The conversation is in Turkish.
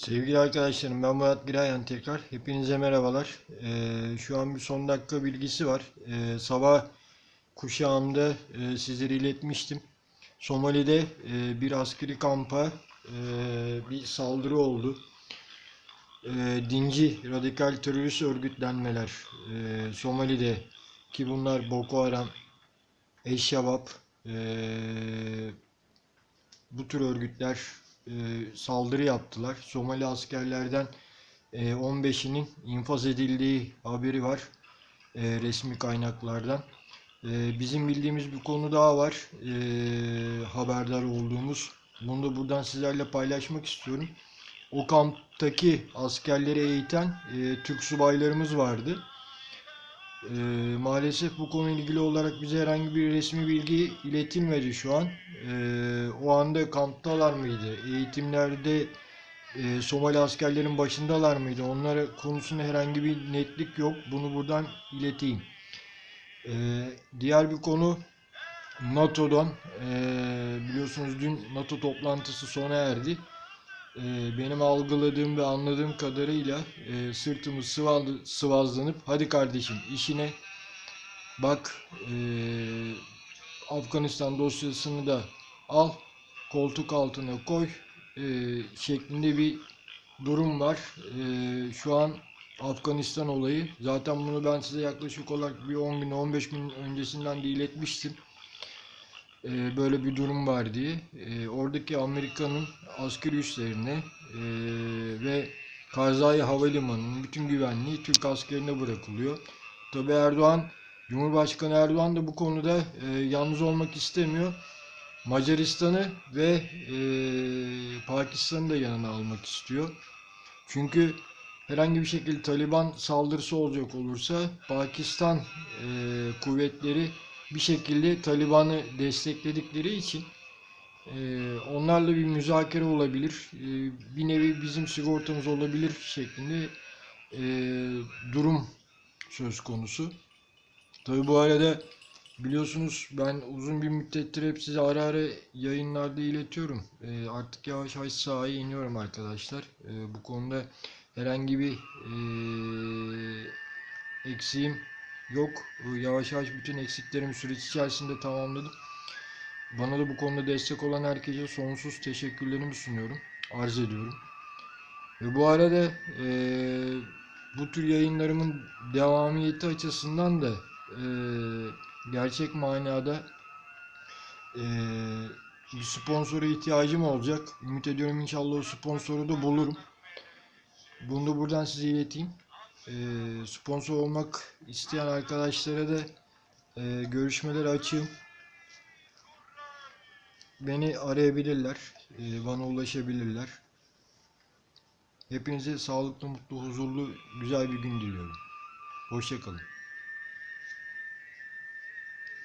Sevgili arkadaşlarım ben Murat Girayan tekrar. Hepinize merhabalar. Ee, şu an bir son dakika bilgisi var. Ee, sabah kuşağımda e, sizlere iletmiştim. Somali'de e, bir askeri kampa e, bir saldırı oldu. E, dinci radikal terörist örgütlenmeler e, Somali'de ki bunlar Boko Haram, Eşşabab, e, bu tür örgütler e, saldırı yaptılar. Somali askerlerden e, 15'inin infaz edildiği haberi var e, resmi kaynaklardan. E, bizim bildiğimiz bir konu daha var e, haberdar olduğumuz. Bunu da buradan sizlerle paylaşmak istiyorum. O kamptaki askerleri eğiten e, Türk subaylarımız vardı. E, maalesef bu konuyla ilgili olarak bize herhangi bir resmi bilgi iletilmedi şu an. E, o anda kamptalar mıydı? Eğitimlerde e, Somali askerlerin başındalar mıydı? Onlara konusunda herhangi bir netlik yok. Bunu buradan ileteyim. E, diğer bir konu NATO'dan e, biliyorsunuz dün NATO toplantısı sona erdi. E, benim algıladığım ve anladığım kadarıyla e, sırtımız sıvalı, sıvazlanıp hadi kardeşim işine bak e, Afganistan dosyasını da al koltuk altına koy e, şeklinde bir durum var. E, şu an Afganistan olayı zaten bunu ben size yaklaşık olarak bir 10 gün 15 gün öncesinden de iletmiştim. E, böyle bir durum var diye. E, oradaki Amerika'nın askeri üslerine e, ve Karzai Havalimanı'nın bütün güvenliği Türk askerine bırakılıyor. Tabi Erdoğan, Cumhurbaşkanı Erdoğan da bu konuda e, yalnız olmak istemiyor. Macaristan'ı ve e, Pakistan'ı da yanına almak istiyor. Çünkü herhangi bir şekilde Taliban saldırısı olacak olursa Pakistan e, kuvvetleri bir şekilde Taliban'ı destekledikleri için e, onlarla bir müzakere olabilir, e, bir nevi bizim sigortamız olabilir şeklinde e, durum söz konusu. Tabi bu arada biliyorsunuz ben uzun bir müddettir hep size ara ara yayınlarda iletiyorum. E, artık yavaş yavaş sahaya iniyorum arkadaşlar. E, bu konuda herhangi bir e, eksiğim yok. Yavaş yavaş bütün eksiklerimi süreç içerisinde tamamladım. Bana da bu konuda destek olan herkese sonsuz teşekkürlerimi sunuyorum. Arz ediyorum. Ve bu arada e, bu tür yayınlarımın devamiyeti açısından da e, gerçek manada e, bir sponsora ihtiyacım olacak. Ümit ediyorum inşallah o sponsoru da bulurum. Bunu da buradan size ileteyim. E, sponsor olmak isteyen arkadaşlara da e, görüşmeleri açığım. Beni arayabilirler. e, bana ulaşabilirler. Hepinize sağlıklı, mutlu, huzurlu, güzel bir gün diliyorum. Hoşçakalın.